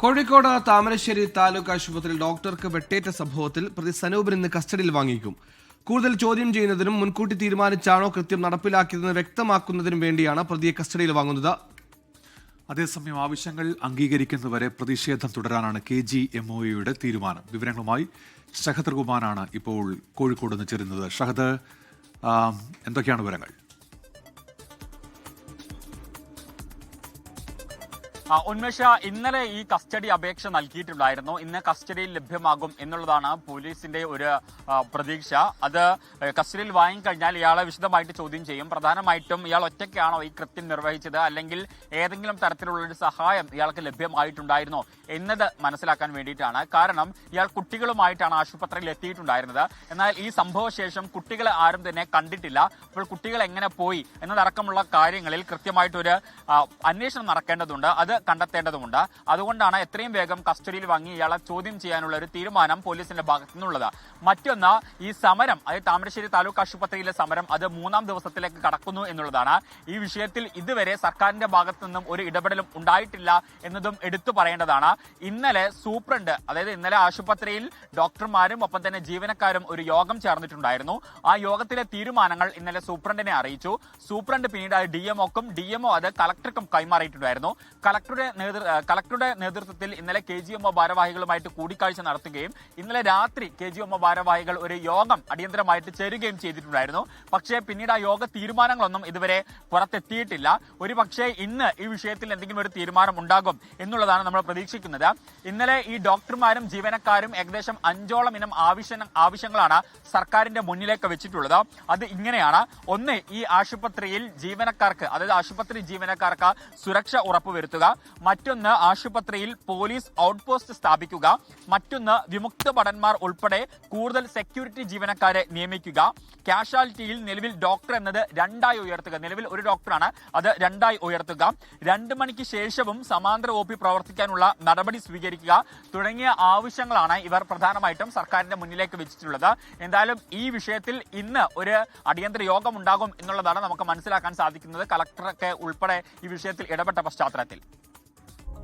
കോഴിക്കോട് താമരശ്ശേരി താലൂക്ക് ആശുപത്രിയിൽ ഡോക്ടർക്ക് വെട്ടേറ്റ സംഭവത്തിൽ പ്രതി സനൂപിന് ഇന്ന് കസ്റ്റഡിയിൽ വാങ്ങിക്കും. കൂടുതൽ ചോദ്യം ചെയ്യുന്നതിനും മുൻകൂട്ടി തീരുമാനിച്ചാണോ കൃത്യം നടപ്പിലാക്കിയതെന്ന് വ്യക്തമാക്കുന്നതിനും വേണ്ടിയാണ് പ്രതിയെ കസ്റ്റഡിയിൽ വാങ്ങുന്നത്. അതേസമയം ആവശ്യങ്ങൾ അംഗീകരിക്കുന്നതുവരെ പ്രതിഷേധം തുടരാനാണ് കെ ജി എം ഒ യുടെ തീരുമാനം. വിവരങ്ങളുമായി ഷഹദ് കുമാനാണ് ഇപ്പോൾ കോഴിക്കോട് നിന്ന് ചേരുന്നത്. ഷഹദ് എന്തൊക്കെയാണ് വിവരങ്ങൾ? ഉന്മേഷ ഇന്നലെ ഈ കസ്റ്റഡി അപേക്ഷ നൽകിയിട്ടുണ്ടായിരുന്നു. ഇന്ന് കസ്റ്റഡിയിൽ ലഭ്യമാകും എന്നുള്ളതാണ് പോലീസിന്റെ ഒരു പ്രതീക്ഷ. അത് കസ്റ്റഡിയിൽ വാങ്ങിക്കഴിഞ്ഞാൽ ഇയാളെ വിശദമായിട്ട് ചോദ്യം ചെയ്യും. പ്രധാനമായിട്ടും ഇയാൾ ഒറ്റയ്ക്കാണോ ഈ കൃത്യം നിർവഹിച്ചത്? അല്ലെങ്കിൽ ഏതെങ്കിലും തരത്തിലുള്ള ഒരു സഹായം ഇയാൾക്ക് ലഭ്യമായിട്ടുണ്ടായിരുന്നോ എന്നത് മനസ്സിലാക്കാൻ വേണ്ടിയിട്ടാണ്. കാരണം ഇയാൾ കുട്ടികളുമായിട്ടാണ് ആശുപത്രിയിൽ എത്തിയിട്ടുണ്ടായിരുന്നത്. എന്നാൽ ഈ സംഭവശേഷം കുട്ടികളെ ആരും തന്നെ കണ്ടിട്ടില്ല. അപ്പോൾ കുട്ടികൾ എങ്ങനെ പോയി എന്നതടക്കമുള്ള കാര്യങ്ങളിൽ കൃത്യമായിട്ടൊരു അന്വേഷണം നടക്കേണ്ടതുണ്ട്. അത് കണ്ടെത്തേണ്ടതുണ്ട് അതുകൊണ്ടാണ് എത്രയും വേഗം കസ്റ്റഡിയിൽ വാങ്ങി ഇയാളെ ചോദ്യം ചെയ്യാനുള്ള ഒരു തീരുമാനം പോലീസിന്റെ ഭാഗത്തു നിന്നുള്ളത്. മറ്റൊന്ന് ഈ സമരം അതായത് താമരശ്ശേരി താലൂക്ക് ആശുപത്രിയിലെ സമരം അത് മൂന്നാം ദിവസത്തിലേക്ക് കടക്കുന്നു എന്നുള്ളതാണ്. ഈ വിഷയത്തിൽ ഇതുവരെ സർക്കാരിന്റെ ഭാഗത്തു നിന്നും ഒരു ഇടപെടലും ഉണ്ടായിട്ടില്ല എന്നതും എടുത്തു പറയേണ്ടതാണ്. ഇന്നലെ സൂപ്രണ്ട് അതായത് ഇന്നലെ ആശുപത്രിയിൽ ഡോക്ടർമാരും ഒപ്പം തന്നെ ജീവനക്കാരും ഒരു യോഗം ചേർന്നിട്ടുണ്ടായിരുന്നു. ആ യോഗത്തിലെ തീരുമാനങ്ങൾ ഇന്നലെ സൂപ്രണ്ടിനെ അറിയിച്ചു. സൂപ്രണ്ട് പിന്നീട് അത് ഡി എംഒക്കും ഡി എംഒ അത് കളക്ടർക്കും കൈമാറിയിട്ടുണ്ടായിരുന്നു. കളക്ടറുടെ നേതൃ കളക്ടറുടെ നേതൃത്വത്തിൽ ഇന്നലെ കെ ജി എംഒ ഭാരവാഹികളുമായിട്ട് കൂടിക്കാഴ്ച നടത്തുകയും ഇന്നലെ രാത്രി കെ ജി എംഒ ഭാരവാഹികൾ ഒരു യോഗം അടിയന്തരമായിട്ട് ചേരുകയും ചെയ്തിട്ടുണ്ടായിരുന്നു. പക്ഷേ പിന്നീട് ആ യോഗ തീരുമാനങ്ങളൊന്നും ഇതുവരെ പുറത്തെത്തിയിട്ടില്ല. ഒരു പക്ഷേ ഇന്ന് ഈ വിഷയത്തിൽ എന്തെങ്കിലും ഒരു തീരുമാനം ഉണ്ടാകും എന്നുള്ളതാണ് നമ്മൾ പ്രതീക്ഷിക്കുന്നത്. ഇന്നലെ ഈ ഡോക്ടർമാരും ജീവനക്കാരും ഏകദേശം അഞ്ചോളം ഇനം ആവശ്യ ആവശ്യങ്ങളാണ് സർക്കാരിന്റെ മുന്നിലേക്ക് വെച്ചിട്ടുള്ളത്. അത് ഇങ്ങനെയാണ്. ഒന്ന് ഈ ആശുപത്രിയിൽ ജീവനക്കാർക്ക് അതായത് ആശുപത്രി ജീവനക്കാർക്ക് സുരക്ഷ ഉറപ്പുവരുത്തുക. മറ്റൊന്ന് ആശുപത്രിയിൽ പോലീസ് ഔട്ട് പോസ്റ്റ് സ്ഥാപിക്കുക. മറ്റൊന്ന് വിമുക്ത ഭടന്മാർ ഉൾപ്പെടെ കൂടുതൽ സെക്യൂരിറ്റി ജീവനക്കാരെ നിയമിക്കുക. കാഷ്വാലിറ്റിയിൽ നിലവിൽ ഡോക്ടർ എന്നത് രണ്ടായി ഉയർത്തുക. നിലവിൽ ഒരു ഡോക്ടറാണ് അത് രണ്ടായി ഉയർത്തുക. രണ്ട് മണിക്ക് ശേഷവും സമാന്തര ഒ പ്രവർത്തിക്കാനുള്ള നടപടി സ്വീകരിക്കുക. തുടങ്ങിയ ആവശ്യങ്ങളാണ് ഇവർ പ്രധാനമായിട്ടും സർക്കാരിന്റെ മുന്നിലേക്ക് വെച്ചിട്ടുള്ളത്. എന്തായാലും ഈ വിഷയത്തിൽ ഇന്ന് ഒരു അടിയന്തര യോഗം ഉണ്ടാകും എന്നുള്ളതാണ് നമുക്ക് മനസ്സിലാക്കാൻ സാധിക്കുന്നത്. കളക്ടറൊക്കെ ഉൾപ്പെടെ ഈ വിഷയത്തിൽ ഇടപെട്ട പശ്ചാത്തലത്തിൽ.